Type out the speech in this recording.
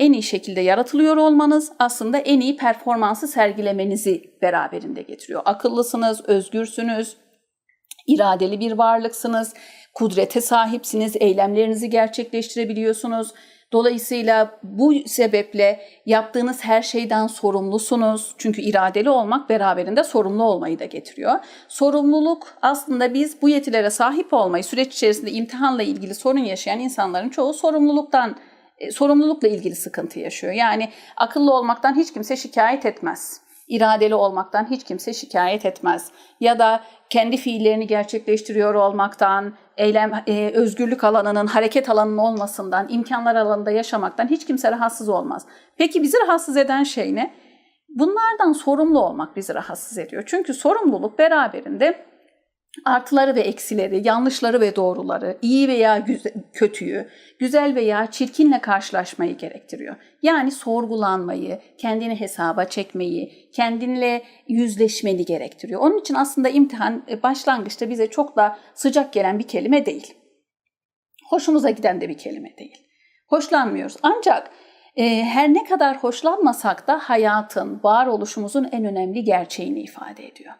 en iyi şekilde yaratılıyor olmanız aslında en iyi performansı sergilemenizi beraberinde getiriyor. Akıllısınız, özgürsünüz, iradeli bir varlıksınız, kudrete sahipsiniz, eylemlerinizi gerçekleştirebiliyorsunuz. Dolayısıyla bu sebeple yaptığınız her şeyden sorumlusunuz. Çünkü iradeli olmak beraberinde sorumlu olmayı da getiriyor. Sorumluluk aslında biz bu yetilere sahip olmayı süreç içerisinde imtihanla ilgili sorun yaşayan insanların çoğu sorumluluktan e, sorumlulukla ilgili sıkıntı yaşıyor. Yani akıllı olmaktan hiç kimse şikayet etmez. İradeli olmaktan hiç kimse şikayet etmez. Ya da kendi fiillerini gerçekleştiriyor olmaktan, eylem, e, özgürlük alanının, hareket alanının olmasından, imkanlar alanında yaşamaktan hiç kimse rahatsız olmaz. Peki bizi rahatsız eden şey ne? Bunlardan sorumlu olmak bizi rahatsız ediyor. Çünkü sorumluluk beraberinde artıları ve eksileri, yanlışları ve doğruları, iyi veya güzel, kötüyü, güzel veya çirkinle karşılaşmayı gerektiriyor. Yani sorgulanmayı, kendini hesaba çekmeyi, kendinle yüzleşmeni gerektiriyor. Onun için aslında imtihan e, başlangıçta bize çok da sıcak gelen bir kelime değil. Hoşumuza giden de bir kelime değil. Hoşlanmıyoruz. Ancak e, her ne kadar hoşlanmasak da hayatın, varoluşumuzun en önemli gerçeğini ifade ediyor.